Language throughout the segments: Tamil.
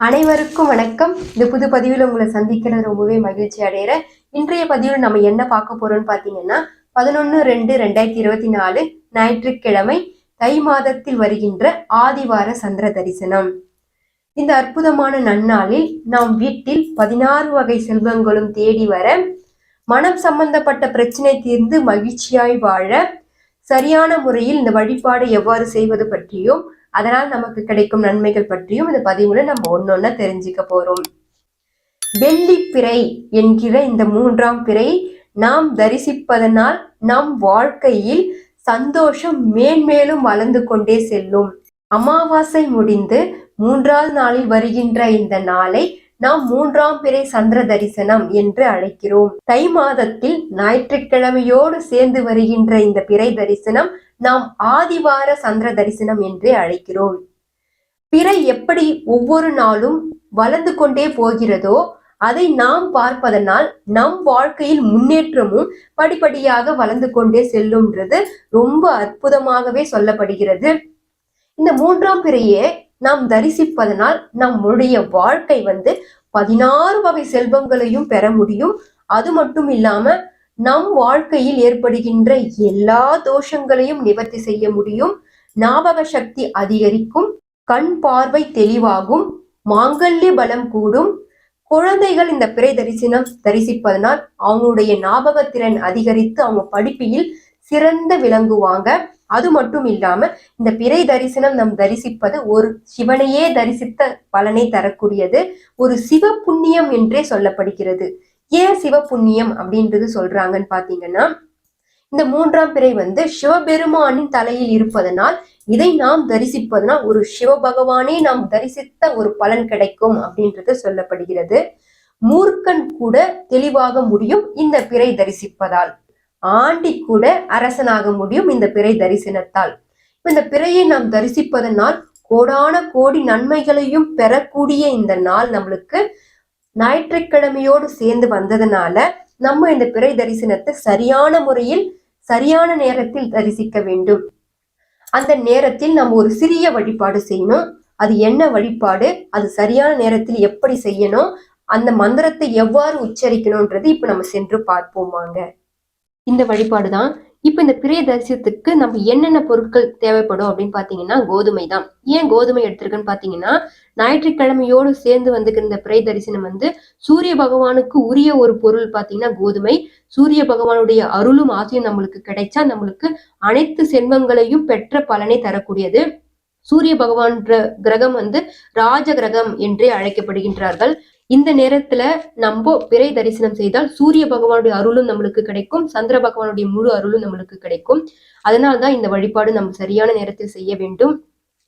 அனைவருக்கும் வணக்கம். இந்த புது பதிவில் உங்களை சந்திக்கிறது ரொம்பவே மகிழ்ச்சி அடையிற இன்றைய பதிவில் நம்ம என்ன பார்க்க போறோம்னு பார்த்தீங்கன்னா பதினொன்று ரெண்டு ரெண்டாயிரத்தி இருபத்தி நாலு ஞாயிற்றுக்கிழமை தை மாதத்தில் வருகின்ற ஆதிவார சந்திர தரிசனம். இந்த அற்புதமான நன்னாளில் நாம் வீட்டில் பதினாறு வகை செல்வங்களும் தேடி வர மனம் சம்பந்தப்பட்ட பிரச்சனை தீர்ந்து மகிழ்ச்சியாய் வாழ சரியான முறையில் இந்த வழிபாடு எவ்வாறு செய்வது பற்றியும் அதனால் நமக்கு கிடைக்கும் நன்மைகள் பற்றியும் இந்த பதிவுல நம்ம ஒன்னொன்னா தெரிஞ்சுக்க போறோம். வெள்ளிப்பிறை என்கிற இந்த மூன்றாம் பிறை நாம் தரிசிப்பதனால் நம் வாழ்க்கையில் சந்தோஷம் மேன்மேலும் வளர்ந்து கொண்டே செல்லும். அமாவாசை முடிந்து மூன்றாவது நாளில் வருகின்ற இந்த நாளை நாம் மூன்றாம் பிறை சந்திர தரிசனம் என்று அழைக்கிறோம். தை மாதத்தில் ஞாயிற்றுக்கிழமையோடு சேர்ந்து வருகின்ற இந்த பிறை தரிசனம் நாம் ஆதிவார சந்திர தரிசனம் என்றே அழைக்கிறோம். பிறை எப்படி ஒவ்வொரு நாளும் வளர்ந்து கொண்டே போகிறதோ அதை நாம் பார்ப்பதனால் நம் வாழ்க்கையில் முன்னேற்றமும் படிப்படியாக வளர்ந்து கொண்டே செல்லும்ன்றது ரொம்ப அற்புதமாகவே சொல்லப்படுகிறது. இந்த மூன்றாம் பிறையே நாம் தரிசிப்பதனால் நம்முடைய வாழ்க்கை வந்து பதினாறு வகை செல்வங்களையும் பெற முடியும். அது மட்டும் இல்லாம நம் வாழ்க்கையில் ஏற்படுகின்ற எல்லா தோஷங்களையும் நிவர்த்தி செய்ய முடியும். ஞாபக சக்தி அதிகரிக்கும் கண் பார்வை தெளிவாகும் மாங்கல்ய பலம் கூடும். குழந்தைகள் இந்த பிறை தரிசனம் தரிசிப்பதனால் அவங்களுடைய ஞாபகத்திறன் அதிகரித்து அவங்க படிப்பில் சிறந்த விளங்குவாங்க. அது மட்டும் இல்லாம இந்த பிறை தரிசனம் நம் தரிசிப்பது ஒரு சிவனையே தரிசித்த பலனை தரக்கூடியது. ஒரு சிவ புண்ணியம் என்றே சொல்லப்படுகிறது. ஏன் சிவ புண்ணியம் அப்படின்றது சொல்றாங்கன்னு பாத்தீங்கன்னா இந்த மூன்றாம் பிறை வந்து சிவபெருமானின் தலையில் இருப்பதனால் இதை நாம் தரிசிப்பதனால் ஒரு சிவபகவானே நாம் தரிசித்த ஒரு பலன் கிடைக்கும் அப்படின்றது சொல்லப்படுகிறது. மூர்க்கன் கூட தெளிவாக முடியும் இந்த பிறை தரிசிப்பதால். ஆண்டி கூட அரசனாக முடியும் இந்த பிறை தரிசனத்தால். இந்த பிறையை நாம் தரிசிப்பதனால் கோடான கோடி நன்மைகளையும் பெறக்கூடிய இந்த நாள் நம்மளுக்கு ஞாயிற்றுக்கிழமையோடு சேர்ந்து வந்ததுனால நம்ம இந்த பிறை தரிசனத்தை சரியான முறையில் சரியான நேரத்தில் தரிசிக்க வேண்டும். அந்த நேரத்தில் நம்ம ஒரு சிறிய வழிபாடு செய்யணும். அது என்ன வழிபாடு? அது சரியான நேரத்தில் எப்படி செய்யணும்? அந்த மந்திரத்தை எவ்வாறு உச்சரிக்கணும்ன்றது இப்ப நம்ம சென்று பார்ப்போம் வாங்க இந்த வழிபாடு தான் இப்போ இந்த பிரிய தரிசனத்துக்கு நம்ம என்னென்ன பொருட்கள் தேவைப்படும் அப்படின்னு பார்த்தீங்கன்னா கோதுமை தான். ஏன் கோதுமை எடுத்திருக்குன்னு பார்த்தீங்கன்னா ஞாயிற்றுக்கிழமையோடு சேர்ந்து வந்துக்கிற இந்த பிறை தரிசனம் வந்து சூரிய பகவானுக்கு உரிய ஒரு பொருள் பார்த்தீங்கன்னா கோதுமை. சூரிய பகவானுடைய அருளும் ஆசையும் நம்மளுக்கு கிடைச்சா நம்மளுக்கு அனைத்து செல்வங்களையும் பெற்ற பலனை தரக்கூடியது. சூரிய பகவான் கிரகம் வந்து ராஜ கிரகம் என்றே அழைக்கப்படுகின்றார்கள். இந்த நேரத்துல நம்ம பிறை தரிசனம் செய்தால் சூரிய பகவானுடைய அருளும் நம்மளுக்கு கிடைக்கும் சந்திர பகவானுடைய முழு அருளும் நம்மளுக்கு கிடைக்கும். அதனால்தான் இந்த வழிபாடு நம்ம சரியான நேரத்தில் செய்ய வேண்டும்.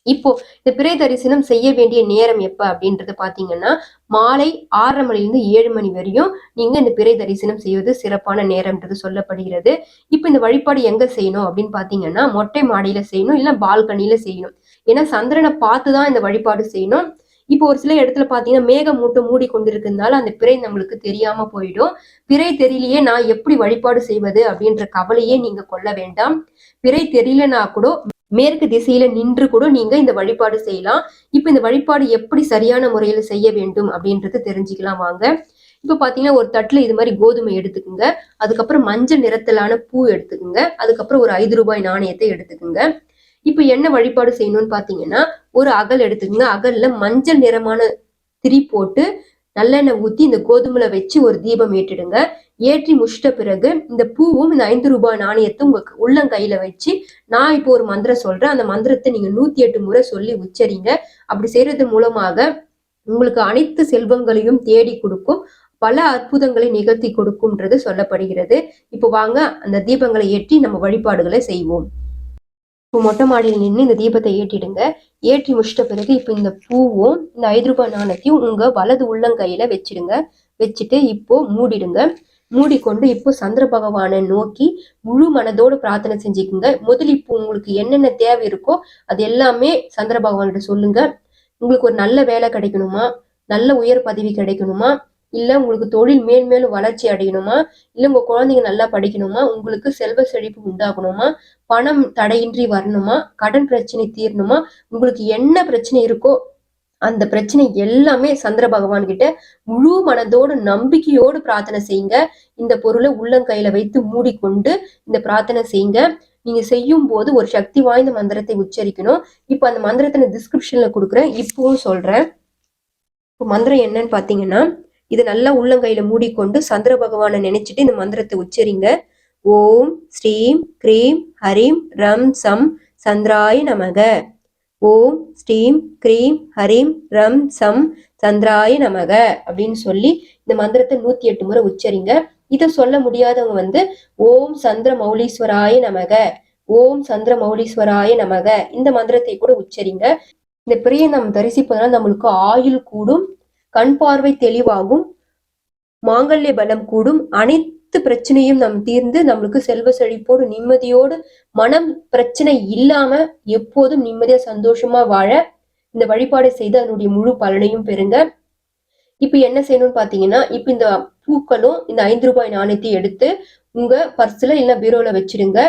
இப்போ இந்த பிறை தரிசனம் செய்ய வேண்டிய நேரம் எப்ப அப்படின்றது பாத்தீங்கன்னா மாலை ஆறரை மணிலிருந்து ஏழு மணி வரையும் நீங்க இந்த பிறை தரிசனம் செய்வது சிறப்பான நேரம்ன்றது சொல்லப்படுகிறது. இப்போ இந்த வழிபாடு எங்க செய்யணும் அப்படின்னு பாத்தீங்கன்னா மொட்டை மாடியில செய்யணும் இல்ல பால்கனியில செய்யணும். ஏன்னா சந்திரனை பார்த்துதான் இந்த வழிபாடு செய்யணும். இப்போ ஒரு சில இடத்துல பாத்தீங்கன்னா மேகமூட்டம் மூட்டை மூடி கொண்டிருக்கிறதுனால அந்த பிறை நம்மளுக்கு தெரியாம போயிடும். பிறை தெரியலையே நான் எப்படி வழிபாடு செய்வது அப்படின்ற கவலையே நீங்க கொள்ள வேண்டாம். பிறை தெரியலனா கூட மேற்கு திசையில நின்று கூட நீங்க இந்த வழிபாடு செய்யலாம். இப்ப இந்த வழிபாடு எப்படி சரியான முறையில செய்ய வேண்டும் அப்படின்றது தெரிஞ்சுக்கலாம் வாங்க. இப்ப பாத்தீங்கன்னா ஒரு தட்டுல இது மாதிரி கோதுமை எடுத்துக்குங்க. அதுக்கப்புறம் மஞ்சள் நிறத்திலான பூ எடுத்துக்குங்க. அதுக்கப்புறம் ஒரு ஐந்து ரூபாய் நாணயத்தை எடுத்துக்குங்க. இப்ப என்ன வழிபாடு செய்யணும்னு பாத்தீங்கன்னா ஒரு அகல் எடுத்துக்கோங்க. அகல்ல மஞ்சள் நிறமான திரி போட்டு நல்லெண்ணெய் ஊத்தி இந்த கோதுமைல வச்சு ஒரு தீபம் ஏற்றிடுங்க. ஏற்றி முடிச்சிட்ட பிறகு இந்த பூவும் இந்த ஐந்து ரூபாய் நாணயத்தை உங்க உள்ளங்கையில வச்சு நான் இப்போ ஒரு மந்திரம் சொல்றேன். அந்த மந்திரத்தை நீங்க நூத்தி எட்டு முறை சொல்லி உச்சரிங்க. அப்படி செய்யறது மூலமாக உங்களுக்கு அனைத்து செல்வங்களையும் தேடி கொடுக்கும். பல அற்புதங்களை நிகழ்த்தி கொடுக்கும்ன்றது சொல்லப்படுகிறது. இப்போ வாங்க அந்த தீபங்களை ஏற்றி நம்ம வழிபாடுகளை செய்வோம். இப்போ மொட்டை மாடியில் நின்று இந்த தீபத்தை ஏற்றிடுங்க. ஏற்றி முடிச்சிட்ட பிறகு இப்போ இந்த பூவும் இந்த ஐந்து ரூபாய் நாணத்தையும் உங்க வலது உள்ளங்கையில வச்சிடுங்க. வச்சுட்டு இப்போ மூடிடுங்க. மூடிக்கொண்டு இப்போ சந்திர பகவானை நோக்கி முழு மனதோடு பிரார்த்தனை செஞ்சுக்குங்க. முதல் இப்போ உங்களுக்கு என்னென்ன தேவை இருக்கோ அது எல்லாமே சந்திர பகவான்கிட்ட சொல்லுங்க. உங்களுக்கு ஒரு நல்ல வேலை கிடைக்கணுமா? நல்ல உயர் பதவி கிடைக்கணுமா? இல்லை உங்களுக்கு தொழில் மேன்மேலும் வளர்ச்சி அடையணுமா? இல்லை உங்கள் குழந்தைங்க நல்லா படிக்கணுமா? உங்களுக்கு செல்வ செழிப்பு உண்டாகணுமா? பணம் தடையின்றி வரணுமா? கடன் பிரச்சனை தீரணுமா? உங்களுக்கு என்ன பிரச்சனை இருக்கோ அந்த பிரச்சனை எல்லாமே சந்திர பகவான் கிட்ட முழு மனதோடு நம்பிக்கையோடு பிரார்த்தனை செய்யுங்க. இந்த பொருளை உள்ளங்கையில வைத்து மூடிக்கொண்டு இந்த பிரார்த்தனை செய்யுங்க. நீங்க செய்யும் போது ஒரு சக்தி வாய்ந்த மந்திரத்தை உச்சரிக்கணும். இப்போ அந்த மந்திரத்தை நான் டிஸ்கிரிப்ஷன்ல கொடுக்குறேன். இப்பவும் சொல்றேன். இப்போ மந்திரம் என்னன்னு பாத்தீங்கன்னா இது நல்லா உள்ளங்கையில மூடிக்கொண்டு சந்திர பகவானை நினைச்சிட்டு இந்த மந்திரத்தை உச்சரிங்க. ஓம் ஸ்ரீம் க்ரீம் ஹரீம் ரம் சம் சந்திராய நமக. ஓம் ஸ்ரீம் க்ரீம் ஹரீம் ரம் சம் சந்திராய நமக அப்படின்னு சொல்லி இந்த மந்திரத்தை நூத்தி எட்டு முறை உச்சரிங்க. இதை சொல்ல முடியாதவங்க வந்து ஓம் சந்திர மௌலீஸ்வராய நமக ஓம் சந்திர மௌலீஸ்வராய நமக. இந்த மந்திரத்தை கூட உச்சரிங்க. இந்த பிரியை நாம் தரிசிப்பதனால் நம்மளுக்கு ஆயுள் கூடும். கண் பார்வை தெளிவாகும். மாங்கல்ய பலம் கூடும். அனைத்து பிரச்சனையும் நம் தீர்ந்து நம்மளுக்கு செல்வ செழிப்போடு நிம்மதியோடு மனம் பிரச்சனை இல்லாம எப்போதும் நிம்மதியா சந்தோஷமா வாழ இந்த வழிபாடு செய்து அதனுடைய முழு பலனையும் பெறுங்க. இப்ப என்ன செய்யணும்னு பாத்தீங்கன்னா இப்ப இந்த பூக்களும் இந்த ஐந்து ரூபாய் நாணயத்தையும் எடுத்து உங்க பர்ஸ்ல இல்ல பீரோல வச்சிருங்க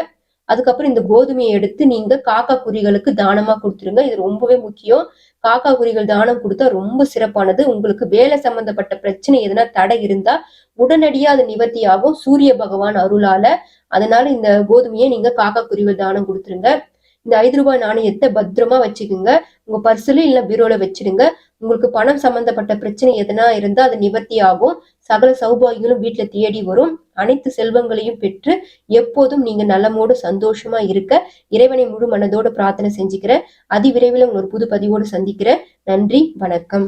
அதுக்கப்புறம் இந்த கோதுமையை எடுத்து நீங்க காக்கா குறிகளுக்கு தானமா கொடுத்துருங்க. இது ரொம்பவே முக்கியம். காக்கா குறிகள் தானம் கொடுத்தா ரொம்ப சிறப்பானது. உங்களுக்கு வேலை சம்பந்தப்பட்ட பிரச்சனை எதனா தடை இருந்தா உடனடியா அது நிவர்த்தி ஆகும். சூரிய பகவான் அருளால. அதனால இந்த கோதுமையை நீங்க காக்கா குறிகள் தானம் கொடுத்துருங்க. இந்த ஐந்து ரூபாய் நாணயத்தை பத்திரமா வச்சுக்கோங்க. உங்க பர்சுல இல்ல பீரோல வச்சிருங்க. உங்களுக்கு பணம் சம்பந்தப்பட்ட பிரச்சனை எதனா இருந்தா அது நிவர்த்தி ஆகும். சகல சௌபாகிகளும் வீட்டுல தேடி வரும். அனைத்து செல்வங்களையும் பெற்று எப்போதும் நீங்க நலமோடு சந்தோஷமா இருக்க இறைவனை முழு மனதோடு பிரார்த்தனை செஞ்சுக்கிறேன் அதிவிரைவில் உங்களை ஒரு புது பதிவோடு சந்திக்கிறேன் நன்றி வணக்கம்.